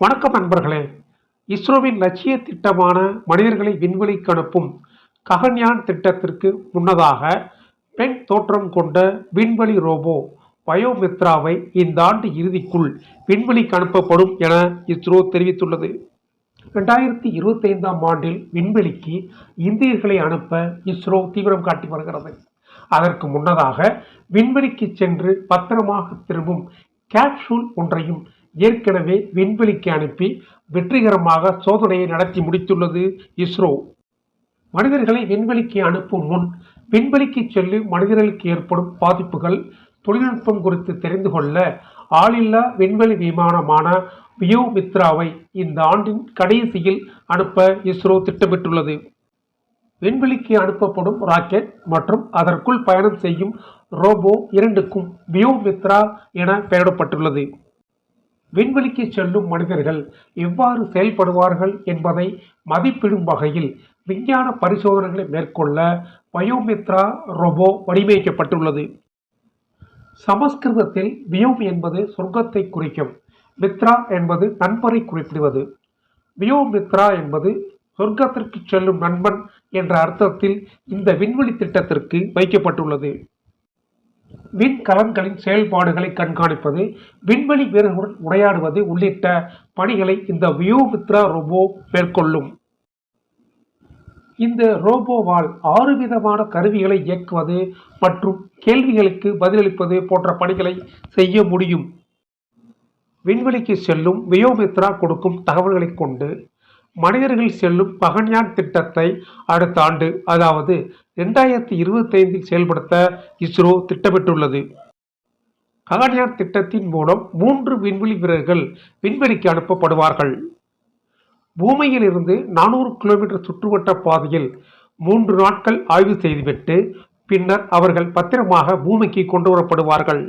வணக்கம் நண்பர்களே. இஸ்ரோவின் லட்சிய திட்டமான மனிதர்களை விண்வெளிக்கு அனுப்பும் ககன்யான் திட்டத்திற்கு முன்னதாக பெண் தோற்றம் கொண்ட விண்வெளி ரோபோ வயோமித்ராவை இந்த ஆண்டு இறுதிக்குள் விண்வெளிக்கு அனுப்பப்படும் என இஸ்ரோ தெரிவித்துள்ளது. ரெண்டாயிரத்தி இருபத்தைந்தாம் ஆண்டில் விண்வெளிக்கு இந்தியர்களை அனுப்ப இஸ்ரோ தீவிரம் காட்டி வருகிறது. அதற்கு முன்னதாக விண்வெளிக்கு சென்று பத்திரமாக திரும்பும் கேப்சூல் ஒன்றையும் ஏற்கனவே விண்வெளிக்கு அனுப்பி வெற்றிகரமாக சோதனையை நடத்தி முடித்துள்ளது இஸ்ரோ. மனிதர்களை விண்வெளிக்கு அனுப்பும் முன் விண்வெளிக்கு செல்லும் மனிதர்களுக்கு ஏற்படும் பாதிப்புகள் தொழில்நுட்பம் குறித்து தெரிந்து கொள்ள ஆளில்லா விண்வெளி விமானமான வியோமித்ராவை இந்த ஆண்டின் கடைசியில் அனுப்ப இஸ்ரோ திட்டமிட்டுள்ளது. விண்வெளிக்கு அனுப்பப்படும் ராக்கெட் மற்றும் அதற்குள் பயணம் செய்யும் ரோபோ இரண்டுக்கும் வியோமித்ரா என பெயரிடப்பட்டுள்ளது. விண்வெளிக்கு செல்லும் மனிதர்கள் எவ்வாறு செயல்படுவார்கள் என்பதை மதிப்பிடும் வகையில் விஞ்ஞான பரிசோதனைகளை மேற்கொள்ள பயோமித்ரா ரோபோ வடிவமைக்கப்பட்டுள்ளது. சமஸ்கிருதத்தில் வியோம் என்பது சொர்க்கத்தை குறிக்கும் மித்ரா என்பது நண்பரை குறிப்பிடுவது. வியோமித்ரா என்பது சொர்க்கத்திற்கு செல்லும் நண்பன் என்ற அர்த்தத்தில் இந்த விண்வெளி திட்டத்திற்கு வைக்கப்பட்டுள்ளது. விண்கலன்களின் செயல்பாடுகளை கண்காணிப்பது விண்வெளி வீரர்களுடன் உரையாடுவது உள்ளிட்ட பணிகளை இந்த வியோமித்ரா ரோபோ மேற்கொள்ளும். இந்த ரோபோவால் ஆறு விதமான கருவிகளை இயக்குவது மற்றும் கேள்விகளுக்கு பதிலளிப்பது போன்ற பணிகளை செய்ய முடியும். விண்வெளிக்கு செல்லும் வியோமித்ரா கொடுக்கும் தகவல்களை கொண்டு மனிதர்கள் செல்லும் பகன்யான் திட்டத்தை அடுத்த ஆண்டு அதாவது ரெண்டாயிரத்தி இருபத்தைந்தில் செயல்படுத்த இஸ்ரோ திட்டமிட்டுள்ளது. ககன்யான் திட்டத்தின் மூலம் மூன்று விண்வெளி வீரர்கள் விண்வெளிக்கு அனுப்பப்படுவார்கள். பூமியிலிருந்து நானூறு கிலோமீட்டர் சுற்றுவட்ட பாதையில் மூன்று நாட்கள் ஆய்வு செய்துவிட்டு பின்னர் அவர்கள் பத்திரமாக பூமிக்கு கொண்டு வரப்படுவார்கள்.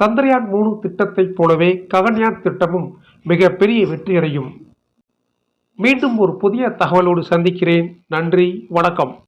சந்திரயான் மூணு திட்டத்தைப் போலவே ககன்யான் திட்டமும் மிகப்பெரிய வெற்றியடையும். மீண்டும் ஒரு புதிய தகவலோடு சந்திக்கிறேன். நன்றி வணக்கம்.